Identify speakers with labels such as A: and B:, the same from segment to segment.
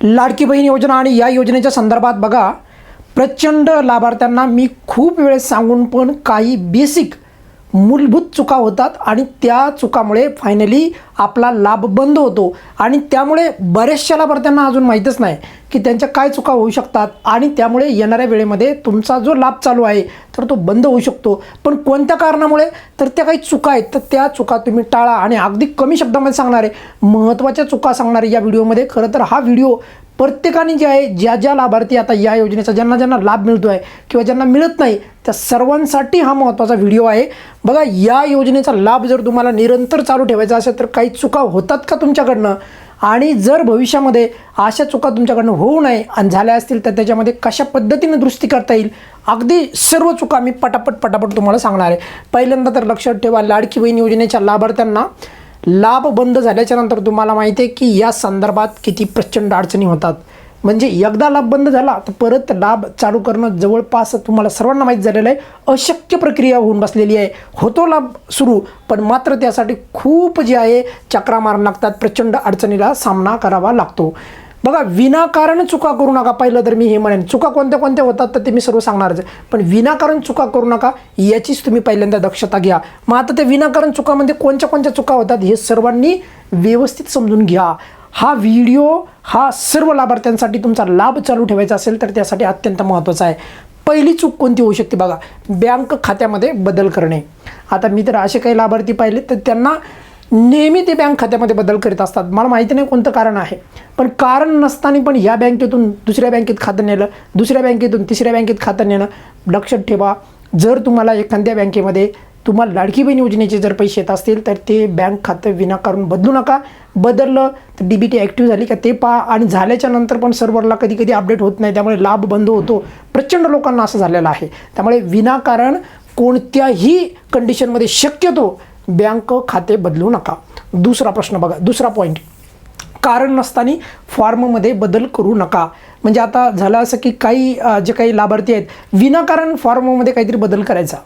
A: लाडकी बहीण योजना आणि या योजनेच्या संदर्भात बघा प्रचंड लाभार्थ्यांना मी खूप वेळेस सांगून पण काही बेसिक मूलभूत चुका होतात आणि त्या चुकामुळे फायनली आपला लाभ बंद होतो. आणि त्यामुळे बऱ्याचशा लाभार्थ्यांना अजून माहीतच नाही की त्यांच्या काय चुका होऊ शकतात आणि त्यामुळे येणाऱ्या वेळेमध्ये तुमचा जो लाभ चालू आहे तर तो बंद होऊ शकतो. पण कोणत्या कारणामुळे? तर त्या काही चुका आहेत. तर त्या चुका तुम्ही टाळा आणि अगदी कमी शब्दामध्ये सांगणारे महत्त्वाच्या चुका सांगणारे या व्हिडिओमध्ये खरं तर हा व्हिडिओ प्रत्येकाने जे आहे ज्या ज्या लाभार्थी आता या योजनेचा ज्यांना ज्यांना लाभ मिळतो आहे किंवा ज्यांना मिळत नाही त्या सर्वांसाठी हा महत्त्वाचा व्हिडिओ आहे. बघा या योजनेचा लाभ जर तुम्हाला निरंतर चालू ठेवायचा असेल तर काही चुका होतात का तुमच्याकडनं? आणि जर भविष्यामध्ये अशा चुका तुमच्याकडनं होऊ नये आणि झाल्या असतील तर त्याच्यामध्ये कशा पद्धतीने दुरुस्ती करता येईल? अगदी सर्व चुका मी पटापट पटापट तुम्हाला सांगणार आहे. पहिल्यांदा तर लक्षात ठेवा लाडकी बहीण योजनेच्या लाभार्थ्यांना लाभ बंद झाल्याच्यानंतर तुम्हाला माहिती आहे की या संदर्भात किती प्रचंड अडचणी होतात. म्हणजे एकदा लाभ बंद झाला तर परत लाभ चालू करणं जवळपास तुम्हाला सर्वांना माहीत झालेलं आहे. अशक्य प्रक्रिया होऊन बसलेली आहे. होतो लाभ सुरू पण मात्र त्यासाठी खूप जे आहे चक्रा मारण लागतात प्रचंड अडचणीला सामना करावा लागतो. बघा विनाकारण चुका करू नका. पहिलं तर मी हे म्हणेन. चुका कोणत्या कोणत्या होतात तर ते मी सर्व सांगणारच पण विनाकारण चुका करू नका याचीच तुम्ही पहिल्यांदा दक्षता घ्या. मग आता त्या विनाकारण चुकामध्ये म्हणजे कोणत्या कोणत्या चुका होतात हे सर्वांनी व्यवस्थित समजून घ्या. हा व्हिडिओ हा सर्व लाभार्थ्यांसाठी तुमचा लाभ चालू ठेवायचा असेल तर त्यासाठी अत्यंत महत्त्वाचा आहे. पहिली चूक कोणती होऊ शकते बघा. बँक खात्यामध्ये बदल करणे. आता मी तर असे काही लाभार्थी पाहिले तर त्यांना नेहमी ते बँक खात्यामध्ये बदल करीत असतात. मला माहिती नाही कोणतं कारण आहे. पण कारण नसताना पण या बँकेतून दुसऱ्या बँकेत खातं नेलं दुसऱ्या बँकेतून तिसऱ्या बँकेत खातं नेणं लक्षात ठेवा. जर तुम्हाला एखाद्या बँकेमध्ये तुम्हाला लाडकी बहीण योजनेचे जर पैसे येत असतील तर ते बँक खातं विनाकारण बदलू नका. बदललं तर डी बी टी ॲक्टिव्ह झाली का ते पहा. आणि झाल्याच्यानंतर पण सर्व्हरला कधी कधी अपडेट होत नाही. त्यामुळे लाभ बंद होतो. प्रचंड लोकांना असं झालेलं आहे. त्यामुळे विनाकारण कोणत्याही कंडिशनमध्ये शक्यतो बँक खाते बदलू नका. दुसरा प्रश्न बघा. दुसरा पॉईंट कारण नसताना फॉर्ममध्ये बदल करू नका. म्हणजे आता झालं असं की काही जे काही लाभार्थी आहेत विनाकारण फॉर्ममध्ये काहीतरी बदल करायचा.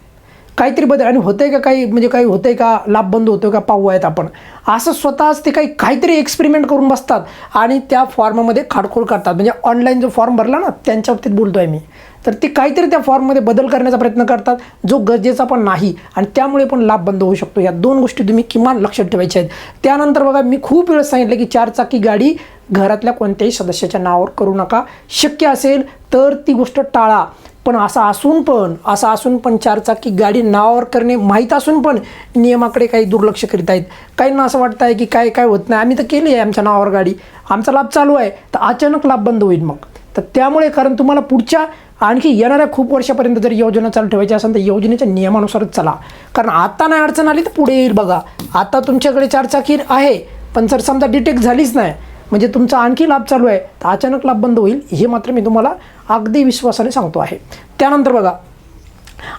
A: काहीतरी बदल. आणि होतंय का काही म्हणजे काही होतंय का लाभ बंद होतोय का पाहू आहेत आपण. असं स्वतःच ते काही काहीतरी एक्सपेरिमेंट करून बसतात. आणि त्या फॉर्ममध्ये खाडखोड करतात. म्हणजे ऑनलाईन जो फॉर्म भरला ना त्यांच्या बाबतीत बोलतो आहे मी. तर ते काहीतरी त्या फॉर्ममध्ये बदल करण्याचा प्रयत्न करतात जो गरजेचा पण नाही. आणि त्यामुळे पण लाभ बंद होऊ शकतो. या दोन गोष्टी तुम्ही किमान लक्षात ठेवायच्या आहेत. त्यानंतर बघा मी खूप वेळेस सांगितलं की चारचाकी गाडी घरातल्या कोणत्याही सदस्याच्या नावावर करू नका. शक्य असेल तर ती गोष्ट टाळा. पण असं असून पण असं असून पण चारचाकी गाडी नावावर करणे माहीत असून पण नियमाकडे काही दुर्लक्ष करीत आहेत. काहींना असं वाटतं आहे की काय काय होत नाही. आम्ही तर केली आहे आमच्या नावावर गाडी. आमचा लाभ चालू आहे. तर अचानक लाभ बंद होईल मग. तर त्यामुळे कारण तुम्हाला पुढच्या आणखी येणाऱ्या खूप वर्षापर्यंत जर योजना चालू ठेवायची असेल तर योजनेच्या नियमानुसारच चला. कारण आता नाही अडचण आली तर पुढे येईल बघा. आता तुमच्याकडे चारचाकी आहे. पण जर समजा डिटेक्ट झालीच नाही म्हणजे तुमचा आणखी लाभ चालू आहे. तर अचानक लाभ बंद होईल हे मात्र मी तुम्हाला अगदी विश्वासाने सांगतो आहे. त्यानंतर बघा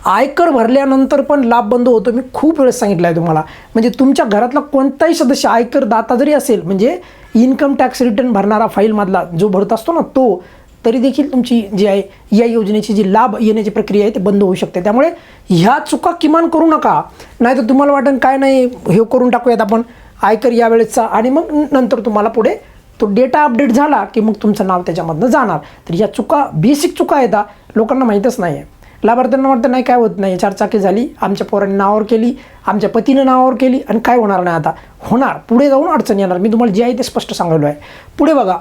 A: आयकर भरल्यानंतर पण लाभ बंद होतो मी खूप वेळेस सांगितलं आहे तुम्हाला. म्हणजे तुमच्या घरातला कोणताही सदस्य आयकर दाता जरी असेल म्हणजे इन्कम टॅक्स रिटर्न भरणारा फाईलमधला जो भरत असतो ना तो तरी देखील तुमची जी आहे या योजनेची जी लाभ येण्याची प्रक्रिया आहे ते बंद होऊ शकते. त्यामुळे ह्या चुका किमान करू नका. नाही तर तुम्हाला वाटेल काय नाही हे करून टाकूयात आपण. आयकर या वेळेसचा आणि मग नंतर तुम्हाला पुढे तो डेटा अपडेट झाला की मग तुमचं नाव त्याच्यामधनं जाणार. तर या चुका बेसिक चुका आहेत लोकांना माहीतच नाही आहे लाभार्थ्यांना वाटतं नाही काय होत नाही. चारचाकी झाली आमच्या पोरांनी नावावर केली आमच्या पतीनं नावावर केली आणि काय होणार नाही आता? होणार. पुढे जाऊन अडचण येणार. मी तुम्हाला जे आहे ते स्पष्ट सांगलेलो आहे. पुढे बघा.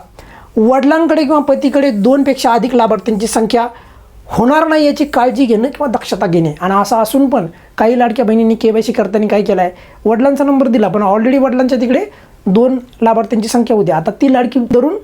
A: वडिलांकडे किंवा पतीकडे दोनपेक्षा अधिक लाभार्थ्यांची संख्या होणार नाही याची काळजी घेणं किंवा दक्षता घेणे. आणि असं असून पण काही लाडक्या बहिणींनी के वाय सी करताना काय केलं आहे वडिलांचा नंबर दिला पण ऑलरेडी वडिलांच्या तिकडे दोन लाभार्थ्यांची संख्या होती आता ती लाडकी धरून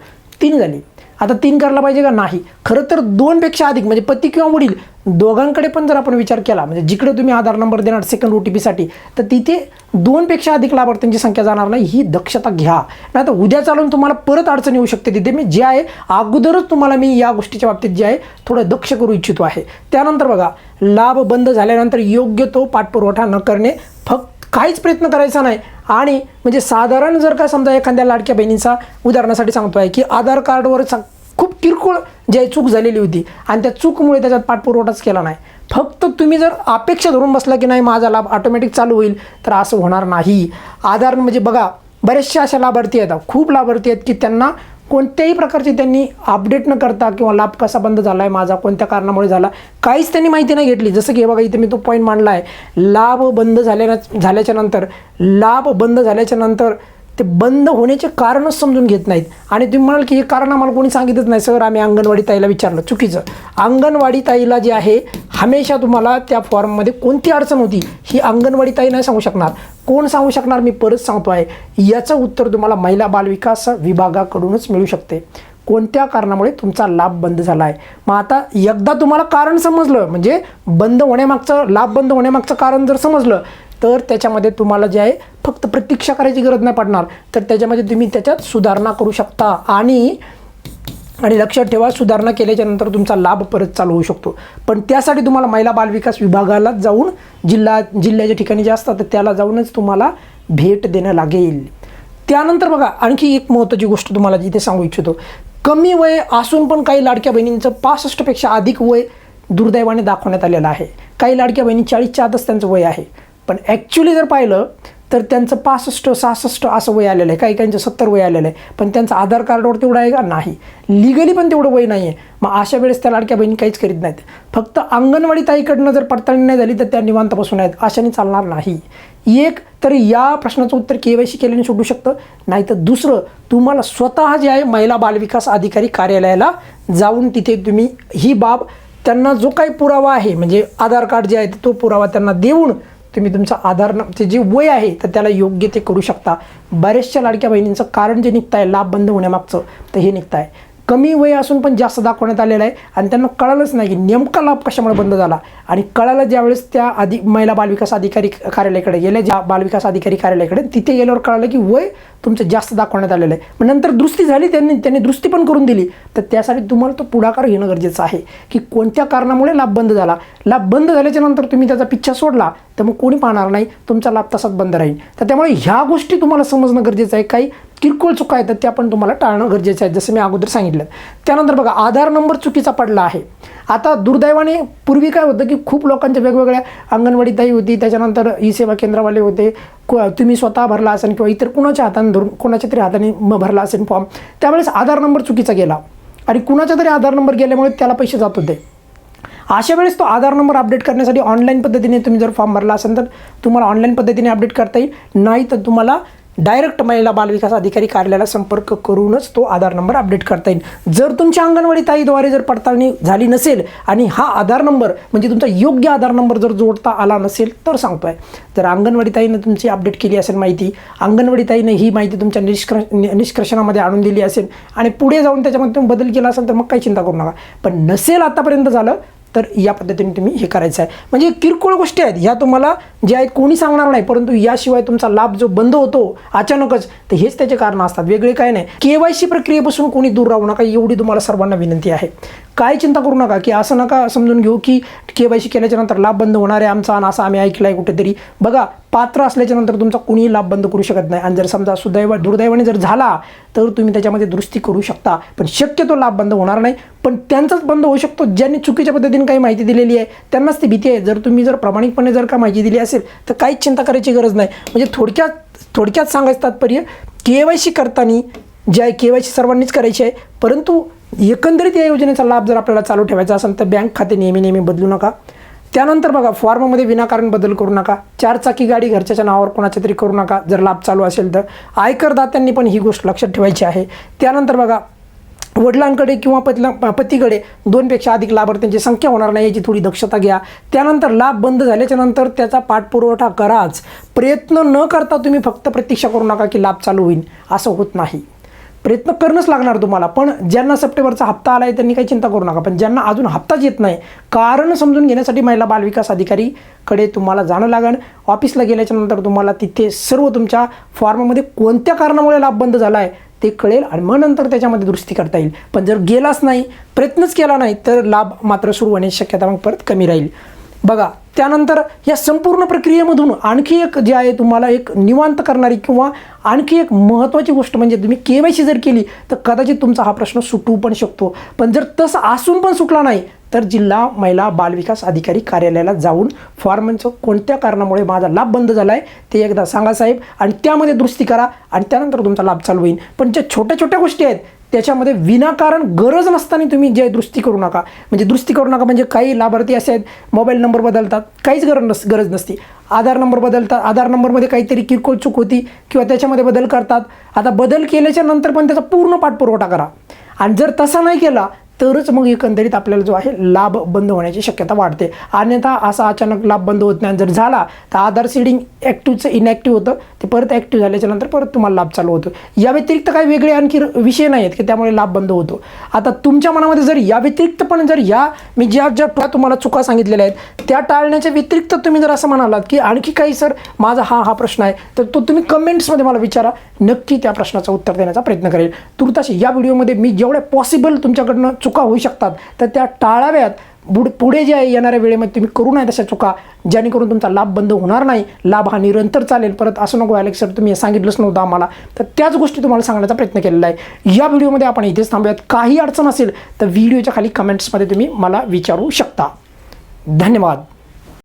A: तीन झाली आता तीन करायला पाहिजे का? नाही. खरं तर दोनपेक्षा अधिक म्हणजे पती किंवा वडील दोघांकडे पण जर आपण विचार केला म्हणजे जिकडे तुम्ही आधार नंबर देणार सेकंड ओ टी पीसाठी तर तिथे दोनपेक्षा अधिक लाभार्थ्यांची संख्या जाणार नाही. ही दक्षता घ्या. नाही तर उद्या चालून तुम्हाला परत अडचण येऊ शकते तिथे. मी जे आहे अगोदरच तुम्हाला मी या गोष्टीच्या बाबतीत जे आहे थोडं दक्ष करू इच्छितो आहे. त्यानंतर बघा लाभ बंद झाल्यानंतर योग्य तो पाठपुरवठा न करणे फक्त काहीच प्रयत्न करायचा नाही. आणि म्हणजे साधारण जर का समजा एखाद्या लाडक्या बहिणीचा उदाहरणासाठी सांगतो आहे की आधार कार्डवर सा- खूप किरकोळ जे चूक झालेली होती आणि त्या चूकमुळे त्याच्यात पाठपुरवठाच केला नाही. फक्त तुम्ही जर अपेक्षा धरून बसला की नाही माझा लाभ ऑटोमॅटिक चालू होईल तर असं होणार नाही. आधार म्हणजे बघा बरेचसे अशा लाभार्थी आहेत खूप लाभार्थी आहेत की त्यांना कोणत्याही प्रकारची त्यांनी अपडेट न करता किंवा लाभ कसा बंद झाला आहे माझा कोणत्या कारणामुळे झाला काहीच त्यांनी माहिती नाही घेतली. जसं की हे बघा इथे मी तो पॉईंट मांडला आहे लाभ बंद झाल्या झाल्याच्यानंतर लाभ बंद झाल्याच्यानंतर ते बंद होण्याचे कारणच समजून घेत नाहीत. आणि तुम्ही म्हणाल की हे कारण आम्हाला कोणी सांगितलंच नाही. सर आम्ही अंगणवाडी ताईला विचारलं. चुकीचं. अंगणवाडी ताईला जे आहे हमेशा तुम्हाला त्या फॉर्ममध्ये कोणती अडचण होती ही अंगणवाडी ताई नाही सांगू शकणार. कोण सांगू शकणार मी परत सांगतो आहे. याचं उत्तर तुम्हाला महिला बालविकास विभागाकडूनच मिळू शकते. कोणत्या कारणामुळे तुमचा लाभ बंद झाला आहे? मग आता एकदा तुम्हाला कारण समजलं म्हणजे बंद होण्यामागचं लाभ बंद होण्यामागचं कारण जर समजलं तर त्याच्यामध्ये तुम्हाला जे आहे फक्त प्रतीक्षा करायची गरज नाही पडणार. तर त्याच्यामध्ये तुम्ही त्याच्यात सुधारणा करू शकता. आणि आणि लक्षात ठेवा सुधारणा केल्याच्यानंतर तुमचा लाभ परत चालू होऊ शकतो. पण त्यासाठी तुम्हाला महिला बालविकास विभागाला जाऊन जिल्हा जिल्ह्याच्या ठिकाणी जे असतात तर त्याला जाऊनच तुम्हाला भेट देणं लागेल. त्यानंतर बघा आणखी एक महत्त्वाची गोष्ट तुम्हाला जिथे सांगू इच्छितो. कमी वय असून पण काही लाडक्या बहिणींचं पासष्टपेक्षा अधिक वय दुर्दैवाने दाखवण्यात आलेलं आहे. काही लाडक्या बहिणी चाळीसच्या आतच त्यांचं वय आहे. पण ॲक्च्युली जर पाहिलं तर त्यांचं पासष्ट सहासष्ट असं वय आलेलं आहे. काही काहींचं सत्तर वय आलेलं आहे. पण त्यांचं आधार कार्डवर तेवढं आहे का? नाही. लिगली पण तेवढं वय नाही आहे मग अशा वेळेस त्या लाडक्या बहिणी काहीच करीत नाहीत. फक्त अंगणवाडी ताईकडनं जर पडताळणी नाही झाली तर त्या निवांत बसून आहेत. अशाने चालणार नाही. एक तर या प्रश्नाचं उत्तर के वाय सी केल्याने सोडू शकतं. नाही तर दुसरं तुम्हाला स्वतः जे आहे महिला बालविकास अधिकारी कार्यालयाला जाऊन तिथे तुम्ही ही बाब त्यांना जो काही पुरावा आहे म्हणजे आधार कार्ड जे आहे तो पुरावा त्यांना देऊन तुम्ही तुमचा आधार ते जे वय आहे तर त्याला योग्य ते करू शकता. बऱ्याचशा लाडक्या बहिणींचं कारण जे निघत आहे लाभ बंद होण्यामागचं तर हे निघत आहे कमी वय असून पण जास्त दाखवण्यात आलेलं आहे. आणि त्यांना कळालंच नाही की नेमका लाभ कशामुळे बंद झाला. आणि कळालं ज्यावेळेस त्या आधी महिला बालविकास अधिकारी कार्यालयाकडे गेल्या ज्या बालविकास अधिकारी कार्यालयाकडे तिथे गेल्यावर कळालं की वय तुमचं जास्त दाखवण्यात आलेलं आहे. मग नंतर दुरुस्ती झाली त्यांनी त्यांनी दुरुस्ती पण करून दिली. तर त्यासाठी तुम्हाला तो पुढाकार घेणं गरजेचं आहे की कोणत्या कारणामुळे लाभ बंद झाला. लाभ बंद झाल्याच्यानंतर तुम्ही त्याचा पिच्छा सोडला तर मग कोणी पाहणार नाही तुमचा लाभ तसाच बंद राहील. तर त्यामुळे ह्या गोष्टी तुम्हाला समजणं गरजेचं आहे. काही किरकोळ चुका आहेत त्या पण तुम्हाला टाळणं गरजेचं आहे जसं मी अगोदर सांगितलं. त्यानंतर बघा आधार नंबर चुकीचा पडला आहे. आता दुर्दैवाने पूर्वी काय होतं की खूप लोकांच्या वेगवेगळ्या अंगणवाडी ताई होती त्याच्यानंतर ई सेवा केंद्रवाले होते को तुम्ही स्वतः भरला असेल किंवा इतर कुणाच्या हाताने धरून कोणाच्या तरी हाताने म भरला असेल फॉर्म त्यावेळेस आधार नंबर चुकीचा गेला. आणि कुणाच्या तरी आधार नंबर गेल्यामुळे त्याला पैसे जात होते. अशा वेळेस तो आधार नंबर अपडेट करण्यासाठी ऑनलाईन पद्धतीने तुम्ही जर फॉर्म भरला असेल तर तुम्हाला ऑनलाईन पद्धतीने अपडेट करता येईल. नाही तर तुम्हाला डायरेक्ट महिला बालविकास अधिकारी कार्यालयाला संपर्क करूनच तो आधार नंबर अपडेट करता येईल. जर तुमच्या अंगणवाडी ताईद्वारे जर पडताळणी झाली नसेल आणि हा आधार नंबर म्हणजे तुमचा योग्य आधार नंबर जर जोडता आला नसेल तर सांगतोय. जर अंगणवाडी ताईनं तुमची अपडेट केली असेल माहिती अंगणवाडी ताईनं ही माहिती तुमच्या निष्क्र निष्कर्षणामध्ये आणून दिली असेल आणि पुढे जाऊन त्याच्यामध्ये तुम्ही बदल केला असेल तर मग काही चिंता करू नका. पण नसेल आतापर्यंत झालं तर या पद्धतीने तुम्ही हे करायचं आहे. म्हणजे किरकोळ गोष्टी आहेत. ह्या तुम्हाला ज्या आहेत कोणी सांगणार नाही परंतु याशिवाय तुमचा लाभ जो बंद होतो अचानकच तर हेच त्याचे कारण असतात. वेगळे काय नाही. के वाय सी प्रक्रियेपासून कोणी दूर राहू नका एवढी तुम्हाला सर्वांना विनंती आहे. काय चिंता करू नका की असं नका समजून घेऊ की के वाय सी केल्याच्यानंतर लाभ बंद होणार आहे आमचा आणि असं आम्ही ऐकला आहे कुठेतरी. बघा पात्र असल्याच्या नंतर तुमचा कुणीही लाभ बंद करू शकत नाही. आणि जर समजा सुदैव दुर्दैवाने जर झाला तर तुम्ही त्याच्यामध्ये दुरुस्ती करू शकता. पण शक्यतो लाभ बंद होणार नाही. पण त्यांचाच बंद होऊ शकतो. ज्यांनी चुकीच्या पद्धतीने काही माहिती दिलेली आहे त्यांनाच ती भीती आहे. जर तुम्ही जर प्रामाणिकपणे जर का माहिती दिली असेल तर काहीच चिंता करायची गरज नाही. म्हणजे थोडक्यात थोडक्यात सांगायचं तात्पर्य के वाय सी करताना जे आहे के वाय सी सर्वांनीच करायची आहे. परंतु एकंदरीत या योजनेचा लाभ जर आपल्याला चालू ठेवायचा असेल तर बँक खाते नेहमी नेहमी बदलू नका. त्यानंतर बघा फॉर्ममध्ये विनाकारण बदल करू नका. चारचाकी गाडी घरच्याच्या नावावर कोणाच्या तरी करू नका जर लाभ चालू असेल तर. आयकरदात्यांनी पण ही गोष्ट लक्षात ठेवायची आहे. त्यानंतर बघा वडिलांकडे किंवा पतीला पतीकडे दोनपेक्षा अधिक लाभार्थ्यांची संख्या होणार नाही याची थोडी दक्षता घ्या. त्यानंतर लाभ बंद झाल्याच्यानंतर त्याचा पाठपुरवठा कराच. प्रयत्न न करता तुम्ही फक्त प्रतीक्षा करू नका की लाभ चालू होईल असं होत नाही. प्रयत्न करणंच लागणार तुम्हाला पण ज्यांना सप्टेंबरचा हप्ता आला आहे त्यांनी काही चिंता करू नका पण ज्यांना अजून हप्ताच येत नाही कारण समजून घेण्यासाठी महिला बालविकास अधिकारीकडे तुम्हाला जाणं लागेल ऑफिसला गेल्याच्यानंतर तुम्हाला तिथे सर्व तुमच्या फॉर्ममध्ये कोणत्या कारणामुळे लाभ बंद झाला आहे ते कळेल आणि मग नंतर त्याच्यामध्ये दुरुस्ती करता येईल. पण जर गेलाच नाही प्रयत्नच केला नाही तर लाभ मात्र सुरू होण्याची शक्यता मग परत कमी राहील. बघा त्यानंतर या संपूर्ण प्रक्रियेमधून आणखी एक जे आहे तुम्हाला एक निवांत करणारी किंवा आणखी एक महत्त्वाची गोष्ट म्हणजे तुम्ही के वाय सी जर केली तर कदाचित तुमचा हा प्रश्न सुटू पण शकतो. पण जर तसं असून पण सुटला नाही तर जिल्हा महिला बालविकास अधिकारी कार्यालयाला जाऊन फॉर्मचं कोणत्या कारणामुळे माझा लाभ बंद झाला आहे ते एकदा सांगा साहेब. आणि त्यामध्ये दुरुस्ती करा आणि त्यानंतर तुमचा लाभ चालू होईल. पण ज्या छोट्या छोट्या गोष्टी आहेत त्याच्यामध्ये विनाकारण गरज नसताना तुम्ही जे दुरुस्ती करू नका. म्हणजे दुरुस्ती करू नका म्हणजे काही लाभार्थी असे आहेत मोबाईल नंबर बदलतात काहीच गरज नस गरज नसती. आधार नंबर बदलतात आधार नंबरमध्ये काहीतरी किरकोळ चूक होती किंवा त्याच्यामध्ये बदल करतात. आता बदल केल्याच्यानंतर पण त्याचा पूर्ण पाठपुरवठा करा. आणि जर तसा नाही केला तरच मग एकंदरीत आपल्याला जो आहे लाभ बंद होण्याची शक्यता वाढते. अन्यथा असा अचानक लाभ बंद होत नाही. जर झाला तर आधार सीडिंग ॲक्टिव्हचं इनॅक्टिव्ह होतं. ते परत ॲक्टिव्ह झाल्याच्यानंतर परत तुम्हाला लाभ चालू होतो. या व्यतिरिक्त काही वेगळे आणखी विषय नाही आहेत की त्यामुळे लाभ बंद होतो. आता तुमच्या मनामध्ये जर या व्यतिरिक्त पण जर या मी ज्या ज्या टो- तुम्हाला चुका सांगितलेल्या आहेत त्या टाळण्याच्या व्यतिरिक्त तुम्ही जर असं म्हणालात की आणखी काही सर माझा हा हा प्रश्न आहे तर तो तुम्ही कमेंट्समध्ये मला विचारा. नक्की त्या प्रश्नाचं उत्तर देण्याचा प्रयत्न करेल. तुर्ताशी या व्हिडिओमध्ये मी जेवढ्या पॉसिबल तुमच्याकडनं चुका चुका होऊ शकतात. तर त्या टाळाव्यात. बुड पुढे जे आहे येणाऱ्या वेळेमध्ये तुम्ही करू नये तशा चुका जेणेकरून तुमचा लाभ बंद होणार नाही. लाभ हा निरंतर चालेल. परत असं नको व्हायला सर तुम्ही हे सांगितलंच नव्हतं आम्हाला. तर त्याच गोष्टी तुम्हाला सांगण्याचा प्रयत्न केलेला आहे. या व्हिडिओमध्ये आपण इथेच थांबूयात. काही अडचण असेल तर व्हिडिओच्या खाली कमेंट्समध्ये तुम्ही मला विचारू शकता. धन्यवाद.